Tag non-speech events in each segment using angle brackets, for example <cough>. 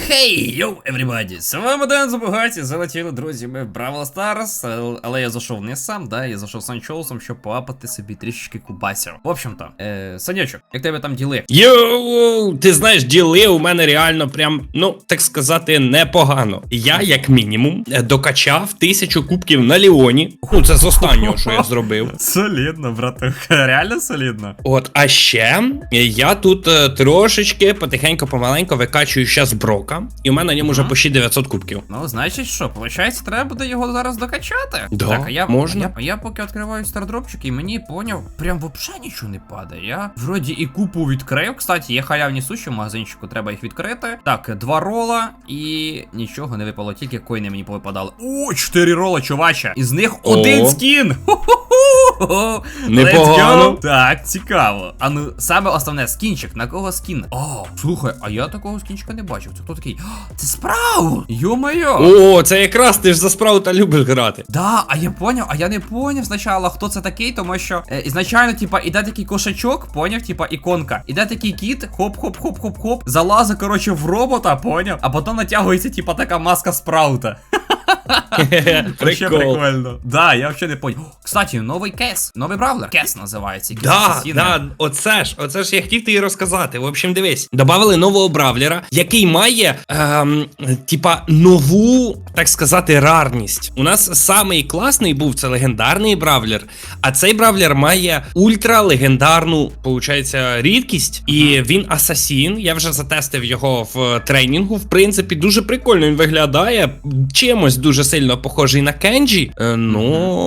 Хей, йоу, everybody! З вами Ден Забугаті, залетіли, друзі, ми в Бравл Старс, але я зайшов не сам, да, я зайшов з Санчоусом, щоб поапати собі трішечки кубасів. В общем-то, е, Санечок, як тебе там діли? Йоу, ти знаєш, діли у мене реально прям, ну так сказати, непогано. Я, як мінімум, е, докачав тисячу кубків на Ліоні. Ну, це з останнього, що я зробив. <laughs> Солідно, братуха, <laughs> реально солідно. От, а ще е, я тут е, трошечки потихеньку помаленьку викачую щас брока, і у мене на ньому вже Ага. почти 900 кубків. Ну, значить що, виходить, треба буде його зараз докачати. Да, так, а я, можна. Я, я поки відкриваю стардропчик і мені поняв, прям вообще нічого не падає. Я вроді і купу відкрив. Кстати, є халявні суші в магазинчику, треба їх відкрити. Так, два рола і нічого не випало, тільки коїни мені повипадали. О, чотири рола, чувача. Із них О. один скін. Ху-ху-ху. <laughs> Непогано. Так, цікаво. А ну, саме основне, скінчик. На кого скін? О, слухай, а я такого скінчика не бачив. Це хто такий? Це справ! Йо-моє! О, це якраз ти ж за справу та любиш грати. Да, а я поняв, а я не поняв спочатку, хто це такий, тому що е, ізначально, типа, іде такий кошачок, поняв, типа, іконка. Іде такий кіт, хоп-хоп-хоп-хоп-хоп, залазить, коротше, в робота, поняв, а потім натягується, типа, така маска спраута. <laughs> Вообще прикольно. Да, я вообще не понял. Кстати, новий кейс, новий бравлер. Кейс називається. якийсь Да, да, оце ж, оце ж я хотів тобі розказати. В общем, дивись, добавили нового бравлера, який має, ем, типа, нову, так сказати, рарність. У нас самий класний був це легендарний бравлер, а цей бравлер має ультралегендарну, получається, рідкість, і він асасін. Я вже затестив його в тренінгу. В принципі, дуже прикольно він виглядає. Чимось дуже сильно похожий на Кенджі. Е, ну,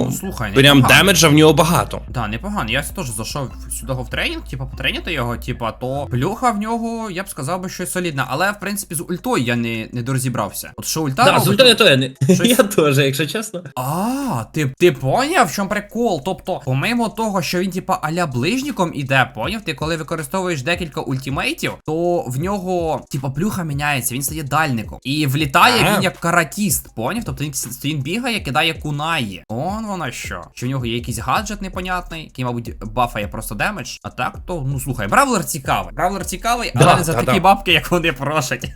Ну, слухай, прям непогано. демеджа в нього багато. Да, непогано. Я теж зайшов сюди в тренінг, типа потренити його, типа, то плюха в нього, я б сказав би, щось солідне. Але в принципі з ультою я не, не дорозібрався. От що ульта. Да, робить- з ультою то я не. Щось- <laughs> Я теж, якщо чесно. А, ти, ти поняв, в чому прикол? Тобто, помимо того, що він, типа, аля ближніком іде, поняв? Ти коли використовуєш декілька ультимейтів, то в нього, типа, плюха міняється, він стає дальником. І влітає Ага. він як каратіст, поняв? Тобто він бігає, кидає кунаї. Он воно що. Чи в нього є якийсь гаджет непонятний, який, мабуть, бафає просто демедж. А так, то, ну слухай, бравлер цікавий. Бравлер цікавий, але Да, не за да, такі да. бабки, як вони просять. <laughs>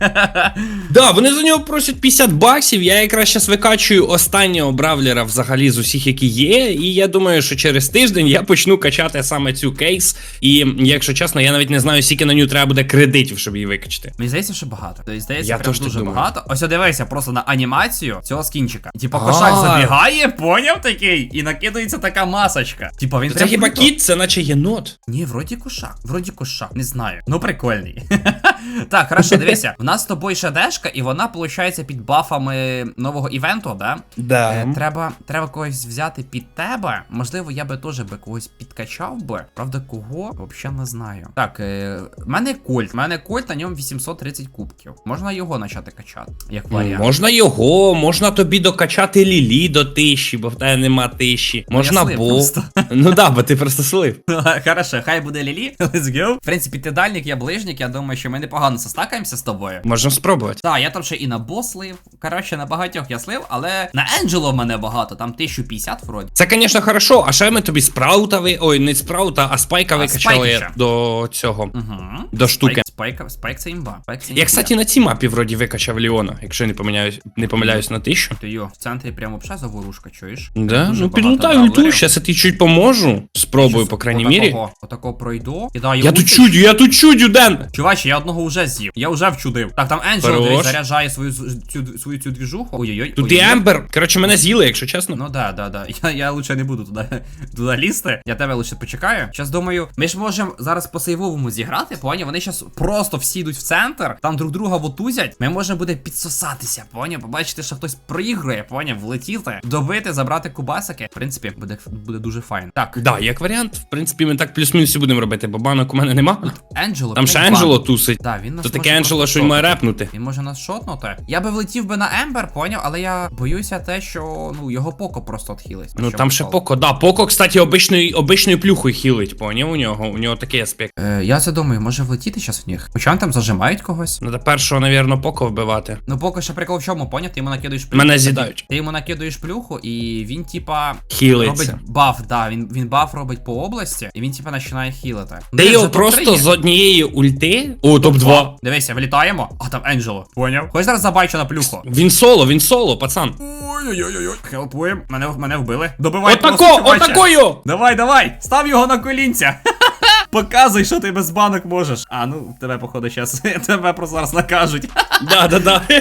Да, вони за нього просять 50 баксів. Я якраз зараз викачую останнього бравлера взагалі з усіх, які є. І я думаю, що через тиждень я почну качати саме цю кейс. І якщо чесно, я навіть не знаю, скільки на нього треба буде кредитів, щоб її викачати. Мені здається, що багато. Тобто, здається, Я прям дуже думаю. багато. Ось дивися просто на анімацію цього скінчика. І, Типа кошак забігає, поняв такий, і накидається така масочка. Типа він Це хіба кіт, це наче єнот. Ні, вроді кошак, вроді кошак, не знаю. Ну прикольний. <laughs> <laughs> так, хорошо, дивися. В нас з тобою ще дешка, і вона, виходить, під бафами нового івенту, да? Да. Е, треба, треба когось взяти під тебе. Можливо, я би теж би когось підкачав би. Правда, кого? Взагалі не знаю. Так, е, в мене кольт. В мене кольт, на ньому 830 кубків. Можна його почати качати, як варіант. Можна його, можна тобі докачати лілі до тисячі, бо в тебе нема тисячі. Можна слив бо. просто. <laughs> Ну да, бо ти просто слив. <laughs> Хорошо, хай буде Лілі. Let's go. В принципі, ти дальник, я ближник. Я думаю, що ми непогано состакаємося з тобою. Можемо спробувати. Так, я там ще і на бос слив. Коротше, на багатьох я слив, але на Енджело в мене багато, там 1050 вроді. Це, звісно, хорошо, а ще ми тобі спраутовий. Ой, не спраута, а спайка викачали до цього. Угу. До штуки. Спайк, спайк, це імба. Спайк це Я, кстати, на цій мапі вроді викачав Ліона, якщо я не помиляюсь, не помиляюсь на тисячу. Ти йо, в центрі прямо взагалі заворушка, чуєш? Да? Дуже Ну багато підлутаю ульту, бравлерів. щас я тобі чуть поможу. Спробую, Щас по крайній отакого- мірі. Отакого пройду. Кидаю Я тут ульти. чудю, я тут чудю, Ден! Чуваче, я одного вже з'їв. Я вже вчудив. Так, там Енджел Хорош. дивись, заряджає свою з- цю свою цю двіжуху. Ой-ой-ой. Тут і ой-ой-ой. Ембер. Коротше, мене з'їли, якщо чесно. Ну да, да, да. Я, я лучше не буду туди, <laughs> туди лізти. Я тебе лише почекаю. Щас думаю, ми ж можемо зараз по сейвовому зіграти, поняв? Вони зараз просто всі йдуть в центр, там друг друга вотузять. Ми можемо буде підсосатися, поняв? Побачити, що хтось проігрує, поняв? Влетіти, добити, забрати кубасики. В принципі, буде, буде дуже файн. Так, Да, як варіант, в принципі, ми так плюс-мінус і будемо робити, бо банок у мене нема. Енджело. Там ще Енджело тусить. Да, він нас То таке Енджело, що він має репнути. Він може нас шотнути. Я би влетів би на Ембер, поняв, але я боюся те, що ну його поко просто отхилить. Ну там ще Поко, да, Поко, кстати, обичною, обичною плюхою хілить, поняв у нього, у нього такий аспект. Е, я це думаю, може влетіти зараз в їх. Хоча вони там зажимають когось. Надо першого, навірно, поко вбивати. Ну поки що прикол в чому, поняв? Ти йому накидаєш плюху. Мене з'їдають. Ти йому накидаєш плюху, і він, типа, Хілиться. робить баф, да, він, він баф робить по області, і він, типа, починає хілити. Ти його вже просто топ-три є. з однієї ульти. О, топ-2. Дивися, вилітаємо. А там Енджело. Поняв? Хоч зараз забачу на плюху. Він соло, він соло, пацан. Ой-ой-ой-ой. Хелпуємо. Мене, мене вбили. Добивай просто, Отако, отакою! Давай, давай! Став його на колінця! <laughs> Показуй, що ти без банок можеш. А, ну, тебе, походу, щас. <laughs> Тебе просто зараз накажуть. <laughs> Да, да, да. <laughs>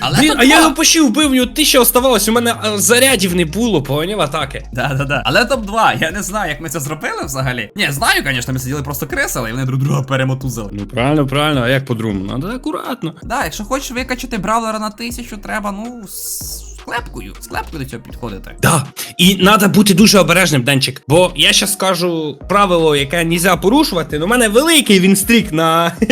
Але Блін, а я його почти вбив, у нього тисяча оставалось, у мене а, зарядів не було, поняв атаки. Да, да, да. Але топ-2, я не знаю, як ми це зробили взагалі. Ні, знаю, звісно, ми сиділи просто кресали, і вони друг друга перемотузили. Ну правильно, правильно, а як по-другому? Надо акуратно. Да, якщо хочеш викачати бравлера на тисячу, треба, ну, клепкою, з клепкою до цього підходити. Да. І треба бути дуже обережним, Денчик. Бо я ще скажу правило, яке нельзя порушувати. Ну, у мене великий він стрік на. <laughs>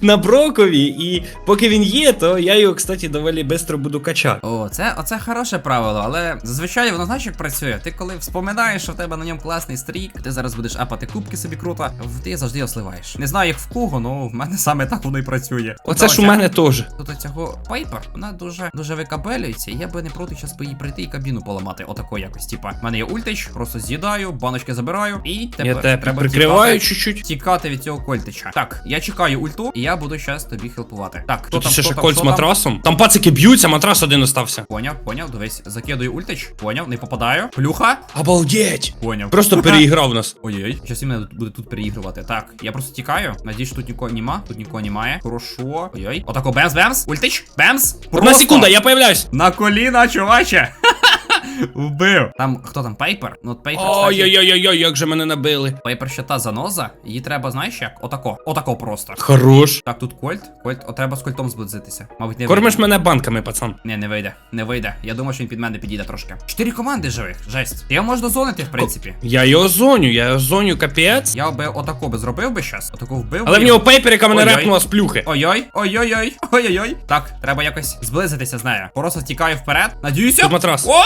на Брокові, і поки він є, то я його, кстати, доволі швидко буду качати. О, це оце хороше правило, але зазвичай воно знаєш, як працює. Ти коли вспоминаєш, що в тебе на ньому класний стрік, ти зараз будеш апати кубки собі круто, ти завжди його сливаєш. Не знаю, як в кого, але в мене саме так воно і працює. Оце ж у мене теж. Тут цього Пайпер, вона дуже дуже викабелюється, і я би не проти час би їй прийти і кабіну поламати. Отако якось. Типа, в мене є ультич, просто з'їдаю, баночки забираю, і тепер Я тебе треба прикриваю чуть-чуть. Тікати від цього кольтича. Так, я чекаю ульту, і я буду щас тобі хелпувати. Так, хто Тут там, ще хто ще там, коль з там? матрасом. Там пацики б'ються, матрас один остався. Поняв, поняв, дивись, закидую ультич, поняв, не попадаю. Плюха, Обалдеть! поняв. Просто переіграв нас. Ой-ой, щас і мене буде тут переігрувати. Так, я просто тікаю. Надіюсь, тут нікого нема, тут нікого немає. Хорошо. Ой-ой. Отако, бемс, бемс, ультич, бемс. Одна секунда, я появляюсь. На коліна, чуваче. Вбив. Там хто там? Пейпер? Ну от пейпер. Ой-ой-ой-ой, як же мене набили. Пейпер ще та заноза. Її треба, знаєш як? Отако. Отако просто. Хорош. Так, тут кольт. Кольт, о, треба з кольтом зблизитися. Мабуть, не Кормиш вийде. мене банками, пацан. Не, не вийде. Не вийде. Я думаю, що він під мене підійде трошки. Чотири команди живих. Жесть. Його можна зонити, в принципі. Я його зоню, я його зоню капець. Я би отако би зробив би щас. Отако вбив. Але в нього пейперика мене Ой-ой. репнула з плюхи. Ой-ой, ой-ой-ой, ой-ой-ой. Так, треба якось зблизитися з нею. Просто тікаю вперед. Надіюся. Тут матрас. О!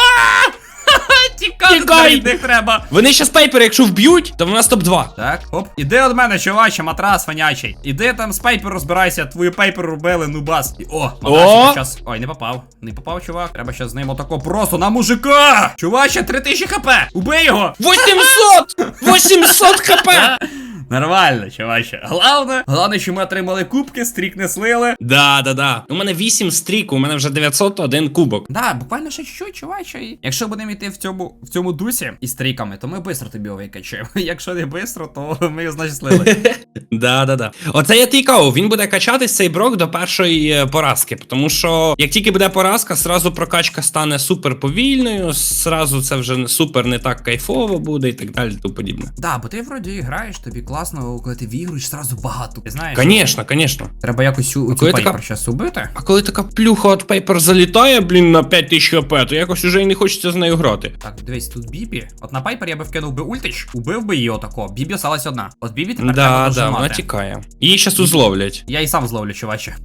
Тікай! від них треба. Вони ще пейпери, якщо вб'ють, то в нас топ-2. Так, оп. Іди від мене, чуваче, матрас фанячий. Іди там з пейпер розбирайся, твою пейпер робили, нубас. І, о, О! щас. Ой, не попав. Не попав, чувак. Треба ще з ним отако просто на мужика. Чуваче, 3000 хп. Убий його. 800! 800 <laughs> хп! <laughs> Нормально, чуваче. Главне, головне, що ми отримали кубки, стрік не слили. Да, да, да. У мене 8 стрік, у мене вже 901 кубок. Да, буквально ще чуть-чуть, чуваче. Якщо будемо йти в цьому в цьому дусі із стріками, то ми швидко тобі викачаємо. <laughs> Якщо не швидко, то <laughs> ми його значить слили. <laughs> Да, да, да. Оце я тікав. Він буде качатись цей брок до першої е, поразки. Тому що як тільки буде поразка, сразу прокачка стане супер повільною, сразу це вже супер не так кайфово буде і так далі, тому подібне. Да, бо ти вроді граєш, тобі класно, коли ти вігруєш зразу багато. Ти знаєш? Конечно, конечно. Треба якось у, цю коли пайпер така- щас убити. А коли така плюха от пейпер залітає, блін, на 5000 хп, то якось уже і не хочеться з нею грати. Так, дивись, тут Бібі. От на пайпер я би вкинув би ультич, убив би її отако. Бібі осталась одна. От Бібі тепер треба Да, да, дожимати. вона тікає. Її щас узловлять. Я і сам зловлю, чуваче.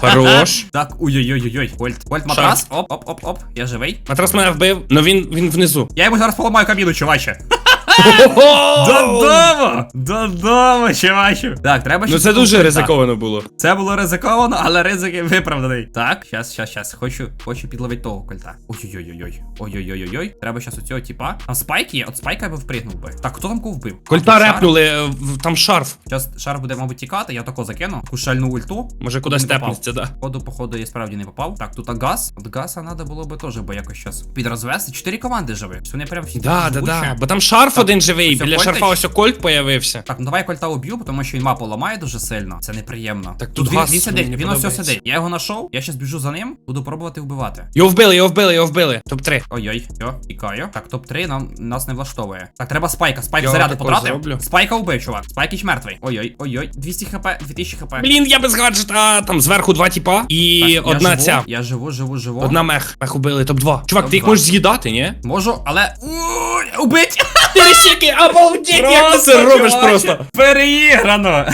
Хорош. <laughs> Так, ой-ой-ой-ой. Кольт. Кольт матрас. Оп, оп, оп, оп. Я живий. Матрас мене вбив, но він, він внизу. Я йому зараз поламаю кабіну, чуваче. <laughs> Додому! Додому, чувачу. Так, треба ще. Ну це дуже ризиковано було. Це було ризиковано, але ризик виправданий. Так, щас, щас, щас. Хочу, хочу підловити того кольта. Ой-ой-ой-ой. Ой-ой-ой-ой. Треба щас у цього типа. Там спайк є, от спайка я би впригнув би. Так, хто там кого вбив? Кольта репнули, е, там шарф. Зараз шар буде, мабуть, тікати, я тако закину. Таку шальну ульту. Може кудись тепнеться, да. Походу, походу, я справді не попав. Так, тут газ. От газа треба було би теж, бо якось щас підрозвести. Чотири команди живі. Вони прям всі Да, да, да. Бо там шарф один живий, біля Кольтич. шарфа ось кольт появився. Так, ну давай кольта уб'ю, тому що він мапу ламає дуже сильно. Це неприємно. Так, тут він, газ він сидить, мені він ось подобається. сидить. Я його знайшов, я щас біжу за ним, буду пробувати вбивати. Його вбили, його вбили, його вбили. Топ-3. Ой-ой, йо, тікаю. Так, топ-3 нам нас не влаштовує. Так, треба спайка. Спайк Я заряди потратив. зроблю. Спайка вбив, чувак. Спайкіч мертвий. Ой-ой, ой-ой. 200 хп, 2000 хп. Блін, я без гаджета. Там зверху два тіпа і я одна живу, ця. Я живу, живу, живу. Одна мех. Мех убили, топ-2. Чувак, ти їх Топ-два. можеш з'їдати, ні? Можу, але. Ой, Убить! Пересіки, обалдеть, як ти це робиш просто. Переіграно!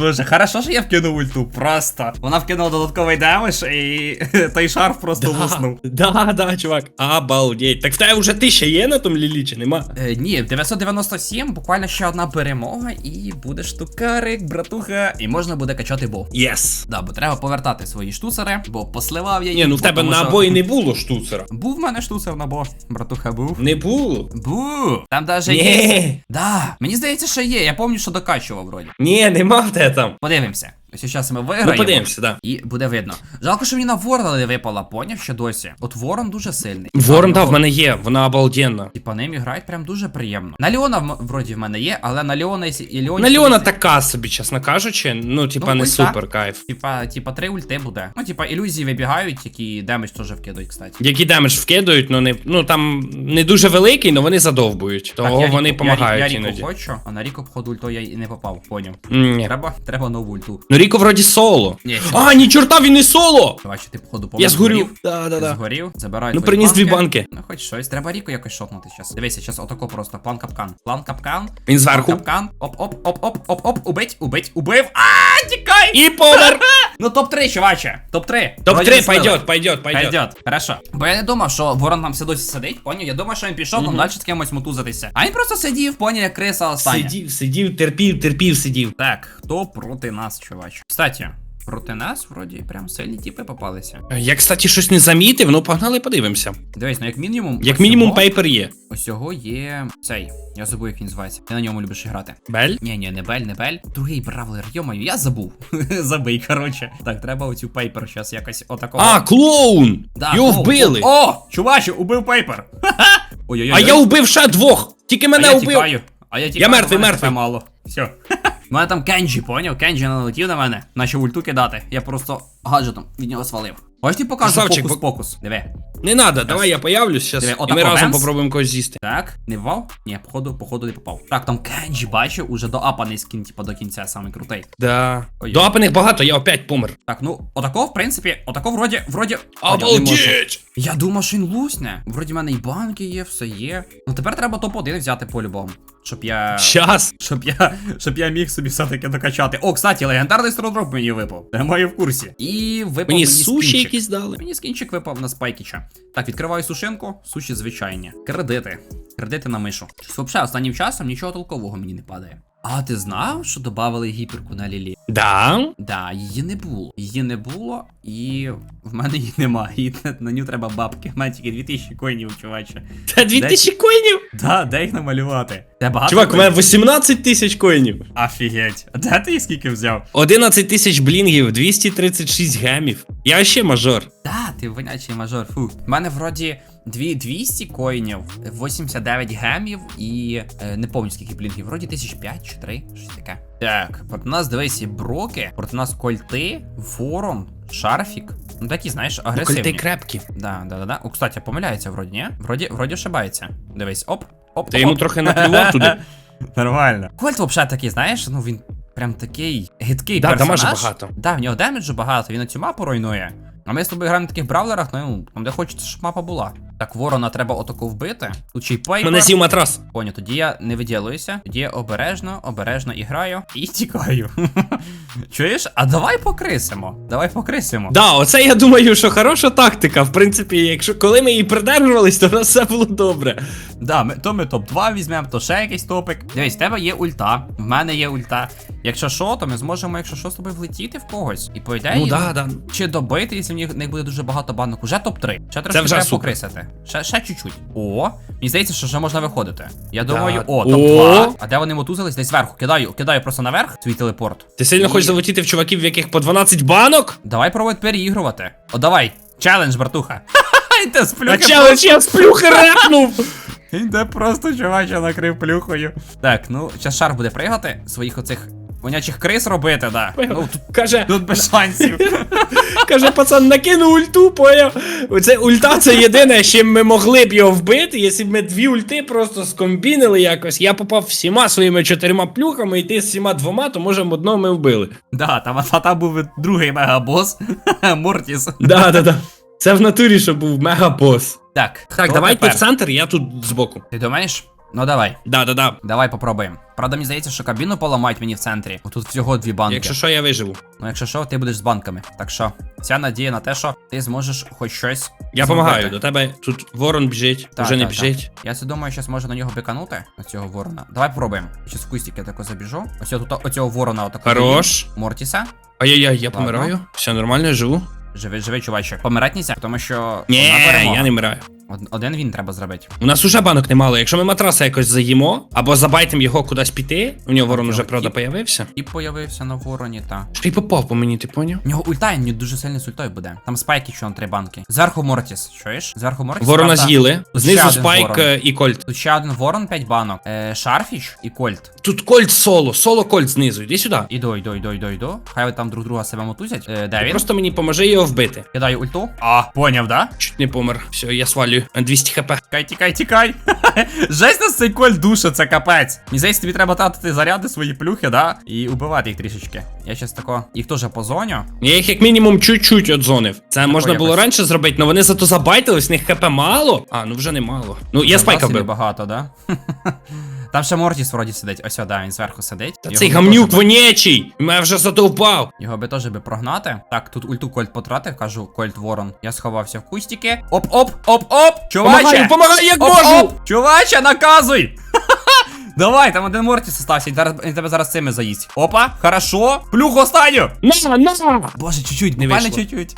Боже, хорошо, що я вкинув ульту, просто. Вона вкинула додатковий демедж і <laughs> той шарф просто луснув. Да, да, чувак. Обалдеть. Так в тебе вже тисяча є на тому лілі, чи нема? Е, ні, 997, буквально ще одна перемога, і буде штукарик, братуха, і можна буде качати бо. Єс. Да, бо треба повертати свої штуцери, бо посливав я їх. Ні, ну в бо тебе тому на що- не було штуцера. Був в мене штуцер на бо, братуха, був. Не було. Був. Там даже є. Ні. Да, мені здається, що є. Я пам'ятаю, що докачував вроді. Ні, нема в тебе там. Подивимося. Ось зараз ми виграємо. Ну подивимося, да. І буде видно. Жалко, що мені на ворона не випала, поняв ще досі. От ворон дуже сильний. Ворон, да, в мене є, вона обалденна. І по ним грають прям дуже приємно. На Леона вроді в мене є, але на Леона і, і Леон. На Леона така собі, чесно кажучи, ну, типа, Ну, не ульта. супер кайф. Типа, типа, три ульти буде. Ну, типа, ілюзії вибігають, які демедж теж вкидують, кстати. Які демедж вкидають, ну не ну там не дуже великий, але вони задовбують. Того я вони Ріку- допомагають я, я Ріку іноді. хочу, а на Ріку, походу, ульто я і не попав, поняв. Треба, треба нову ульту. Ну Ріко вроді соло. Ні, А, ні, чорта, він не соло! Бачу, ти, походу, Я згорів. Да, да, да. Згорів, забирай Ну твої приніс дві банки. Ну, хоч щось. Треба Ріку якось шотнути зараз. Дивися, зараз отако просто. План капкан. План капкан. Він зверху. Капкан. Оп, оп, оп, оп, оп, оп, убить, убить, убив. А, тікай! І помер! <laughs> Ну, топ-3, чуваче. Топ-3. Топ-3, пойдет, пойдет, пойдет. Пойдет, хорошо. Бо я не думав, що ворон там все досі сидить, поняв? Я думав, що він пішов там далі з кимось мотузитися. А він просто сидів, поняв, як криса остання. Сидів, сидів, терпів, терпів, сидів. Так, хто проти нас, чувач? Кстати, проти нас, вроді, прям сильні тіпи попалися. Я, кстати, щось не замітив, ну погнали подивимося. Дивись, ну як мінімум. Як ось мінімум, пейпер є. Ось цього є цей. Я забув, як він називається. Ти на ньому любиш грати. Бель? Ні, ні, не Бель, не Бель. Другий бравлер, йомаю, я забув. <laughs> Забий, короче. Так, треба оцю пейпер зараз якось отакого. А, клоун! Да, Його о, вбили! О, о, чуваче, убив пейпер. <laughs> Ой-ой-ой. А я убив ще двох! Тільки А мене я убив! тікаю. А я тікаю, мертвий, мертвий. Мало. Все. У мене там Кенджі, поняв? Кенджі налетів на мене, наче ульту кидати. Я просто гаджетом від нього свалив. Ти покажу фокус покус. Диви. Не надо, давай я появлюсь щас, Диви, і ми разом попробуємо когось з'їсти. Так, не ввав? Ні, походу, походу не попав. Так, там Кенджі, бачу, уже доапаний скін, типа до кінця, самий крутий. Да. Ой. Доапаних багато, я опять помер. Так, ну, отако, в принципі, отако вроді, вроді. Обалдеть! Я думав, що він лусне. Вроді в мене і банки є, все є. Ну тепер треба топ-1 взяти по-любому. Щоб я. Щас. Щоб я, щоб я міг собі все-таки докачати. О, кстати, легендарний стродроп мені випав. Я маю в курсі. І випав Мені мені, суші скінчик. якісь дали. Мені скінчик випав на спайкіча. Так, відкриваю сушинку, суші звичайні. Кредити. Кредити на мишу. Взагалі останнім часом нічого толкового мені не падає. А ти знав, що додали гіперку на лілі? Да. Да, її не було. Її не було, і в мене її нема. І на, на ню треба бабки. Мене тільки 2000 коїнів, чуваче. Та 2000 коїнів? Да, де їх намалювати? Де багато? Чувак, у мене 18 тисяч коїнів. Офігеть. А де ти їх скільки взяв? 11 тисяч блінгів, 236 гемів. Я ще мажор. Да, ти вонячий мажор. Фу. У мене вроді 2 200 коїнів, 89 гемів і е, не пам'ятаю скільки блінгів, вроді 1005 чи 3, щось таке. Так, проти нас дивись броки, проти нас кольти, ворон, шарфік. Ну такі, знаєш, Коли агресивні. ти крепкі. Да, да, да, да. О, кстати, помиляється вроді, ні? Вроді, вроді ошибається. Дивись, оп, оп. Ти оп, йому трохи наплював туди. <laughs> Нормально. Кольт взагалі такий, знаєш, ну він прям такий гидкий Да, персонаж. дамажу багато. Да, в нього демеджу багато, він на цю мапу руйнує. А ми з тобою граємо на таких бравлерах, ну, там де хочеться, щоб мапа була. Так, ворона треба отаку вбити. Тут ще й пейпер. Мене з'їв матрас. Поня, тоді я не виділуюся. тоді я обережно, обережно і граю і тікаю. <laughs> Чуєш? А давай покрисимо. Давай покрисимо. Да, оце я думаю, що хороша тактика. В принципі, якщо коли ми її придержувались, то в нас все було добре. Да, ми, то ми топ-2 візьмемо, то ще якийсь топик. Дивись, в тебе є ульта, в мене є ульта. Якщо що, то ми зможемо, якщо що, з тобою влетіти в когось. І по ідеї, Ну да, да. чи добити, якщо в них, в них буде дуже багато банок. Уже топ-3. Ще трошки треба супер. покрисити. Ще, ще чуть-чуть. О, мені здається, що вже можна виходити. Я думаю, о, О. топ-2. А де вони мотузились? Десь зверху. Кидаю, кидаю просто наверх свій телепорт. Ти сильно І- хочеш залетіти в чуваків, в яких по 12 банок? Давай пробуй переігрувати. О, давай. Челендж, братуха. <laughs> Йде з А плюхи. челендж я з плюхи репнув! <laughs> Де просто чувача накрив плюхою. Так, ну, зараз шар буде пригати, своїх оцих вонячих крис робити, да. Ну, тут, Каже, тут без шансів. <laughs> каже, пацан, накину ульту, поняв? Оце ульта це єдине, чим ми могли б його вбити, якщо б ми дві ульти просто скомбінили якось. Я попав всіма своїми чотирма плюхами, і ти з всіма двома, то можемо одного ми вбили. Да, там, а там був другий мегабос. <laughs> Мортіс. Да, да, да. Це в натурі, що був мегабос. Так, Так, хто давай ти тепер? в центр, я тут збоку. Ти думаєш? Ну давай. Да, да, да. Давай попробуємо. Правда, мені здається, що кабіну поламають мені в центрі. Тут всього дві банки. Якщо що, я виживу. Ну, якщо що, ти будеш з банками. Так що, вся надія на те, що ти зможеш хоч щось. Я допомагаю. До тебе тут ворон біжить, Так, вже не так, так. Я це думаю, зараз можу на нього биканути, на цього ворона. Давай пробуємо. Щас в кустики тако забіжу. Ось тут оцього ворона отако. Хорош. Мортіса. Ай-яй-яй, я Ладно. помираю. Все нормально, я живу. Живи, живи, чуваче. Помирать нельзя, тому що. Ні, я не вмираю. Од- Один він треба зробити. У нас уже банок немало. Якщо ми матраса якось заїмо, або забайтим його кудись піти, у нього ворон уже, правда, появився. І появився на вороні, та. Ще й попав по мені, ти поняв? У нього ульта, він дуже сильний з ультою буде. Там спайки, що на три банки. Зверху Мортіс, чуєш? Зверху Мортіс. Ворона правда, з'їли. Знизу один спайк ворон. е, і кольт. Тут ще один ворон, 5 банок. Е, Шарфіч і Кольт. Тут кольт соло, соло кольт знизу. Іди сюди. Іду, іду, іду, іду, іду. Хай ви там друг друга себе мотузять. Е, де він? Просто мені поможи його вбити. Кидаю ульту. А, поняв, да? Чуть не помер. Все, я свалюю. 200 хп. Тікай, тікай, тікай. <laughs> Жесть нас цей коль душа, це капець. Мені здається, тобі треба тратити заряди свої плюхи, да? І убивати їх трішечки. Я щас тако. Їх теж позоню. Я їх як мінімум чуть-чуть одзонив. Це можна було якось. раніше зробити, але вони зато забайтились, в них хп мало. А, ну вже не мало. Ну, я спайка вбив. багато, да? <laughs> Там ще Мортіс вроді сидить. Ось, да, він зверху сидить. Та Його цей би гамнюк теж би- вонячий! Мене вже задовбав. Його би теж би прогнати. Так, тут ульту Кольт потратив, кажу, Кольт Ворон. Я сховався в кустики. Оп, оп, оп, оп! Чуваче! Помагаю, помагаю, як Оп, можу! оп! Чуваче, наказуй! Давай, там один Мортіс остався, він, тебе зараз цими заїсть. Опа, хорошо. Плюх останню! На, на! Боже, чуть-чуть, Не вийшло. чуть-чуть.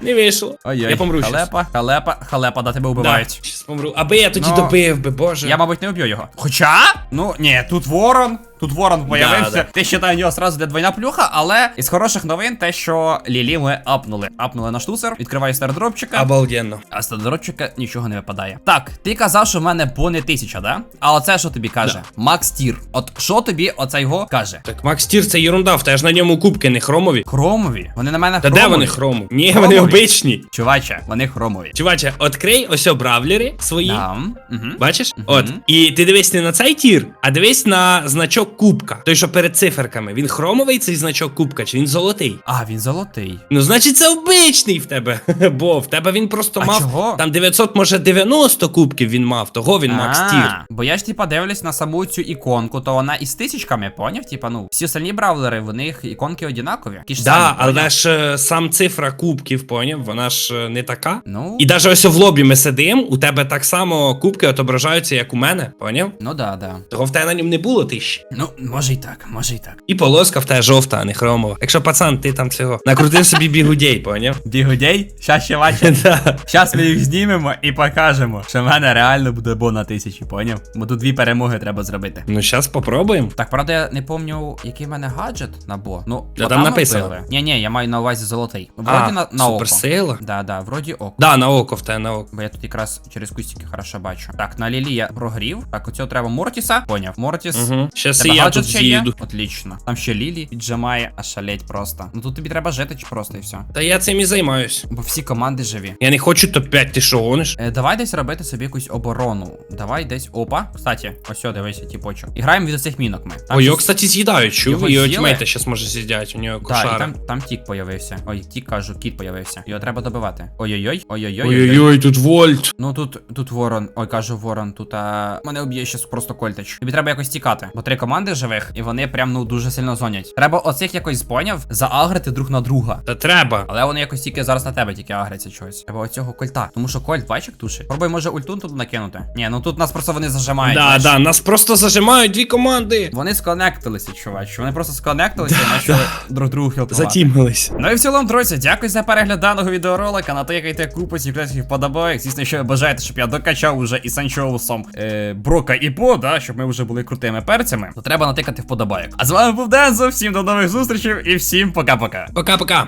Не вийшло. Ой-ой, Я помру щас. халепа, халепа, халепа, да тебе Да, вбивають. щас помру. Аби я тоді Ну, добив би, боже. Я, мабуть, не вб'ю його. Хоча, ну ні, тут ворон. Тут ворон появився. да. Ти ще на нього сразу де двойна плюха, але із хороших новин те, що Лілі ми апнули. Апнули на штуцер, відкриваю стардропчика. Обалденно. А стардропчика нічого не випадає. Так, ти казав, що в мене пони тисяча, да? А оце що тобі каже? Макс Тір. От що тобі оце його каже? Так, Макс Тір це ерунда, в тебе ж на ньому кубки не хромові. Хромові. Вони на мене Та хромові. де вони хромові? Ні, Хромові. вони обичні. Чуваче, вони хромові. Чуваче, відкрий ось о бравлери свої. Там. Угу. Бачиш? Мгм. От. І ти дивись не на цей тір, а дивись на значок кубка. Той, що перед циферками. Він хромовий цей значок кубка, чи він золотий? А, він золотий. Ну, значить, це обичний в тебе. <laughs> Бо в тебе він просто А мав. чого? Там 900, може 90 кубків він мав, того він Макс А, Тір. Бо я ж типа дивлюсь на саму цю іконку, то вона із тисячками, поняв? Типа, ну, всі остальні бравлери, в них іконки однакові. Да, але ж е, сам цифра кубків, поняв, вона ж е, не така. Ну, І навіть ось в лобі ми сидимо, у тебе так само кубки отображаються, як у мене, поняв? ну да, да. Того в тебе на ньому не було тисячі. Ну, може й так, може й так. І полоска в тебе жовта, а не хромова. Якщо пацан, ти там цього накрутив собі бігудей, поняв? Бігудей, щас ще бачиш. <laughs> Да. Щас ми їх знімемо і покажемо, що в мене реально буде бо на тисячі, поняв? Бо тут дві перемоги треба зробити. Ну, зараз попробуємо. Так, правда, я не пам'ятаю, який в мене гаджет на бо. Ну, Да, бо там написано. вбили. Ні, ні, я маю на увазі золотий. Ну, Вроді на, на око. суперсила. Да, да, вроді око. Да, на око в тебе на око. Бо я тут якраз через кустики хорошо бачу. Так, на Лілі я прогрів. Так, оцього треба Мортіса. Поняв. Мортіс. Угу. Щас Тебе я тут ще є? Отлично. Там ще Лілі піджимає, а шалеть просто. Ну тут тобі треба жити чи просто і все. Та я цим і займаюсь. Бо всі команди живі. Я не хочу топ-5, ти що гониш? Е, давай десь робити собі якусь оборону. Давай десь. Опа. Кстати, ось сюди, дивися, тіпочок. І граємо від цих мінок ми. Там Ой, його, щось- кстати, з'їдають, чув? Його І з'їли? тімейта зараз може з'їдять, у нього Так, і кошара. там, там тік появився. Ой, тік кажу, кіт появився. Його треба добивати. Ой-ой-ой, ой-ой-ой. Ой-ой-ой, тут вольт. Ну тут, тут ворон, ой, кажу ворон, тут а... мене об'є щас просто кольтач. Тобі треба якось тікати, бо три команди живих, і вони прям ну дуже сильно зонять. Треба оцих якось поняв заагрити друг на друга. Та треба. Але вони якось тільки зараз на тебе тільки агряться чогось. Треба оцього кольта. Тому що кольт, бачиш, як тушить. Пробуй, може, ультун тут накинути. Ні, ну тут нас просто вони зажимають. Да, да, нас просто зажимають дві команди. Вони сконектилися, чувач. Вони просто сконектилися і почали друг другу хілкувати. Затімились. Ну і в цілому, друзі, дякую за перегляд даного відеоролика. Натикайте купу секретних вподобайок. Звісно, що ви бажаєте, щоб я докачав уже і Санчоусом е, Брока і По, да, щоб ми вже були крутими перцями, треба натикати вподобайок. А з вами був Дензо, всім до нових зустрічей і всім пока-пока. Пока-пока.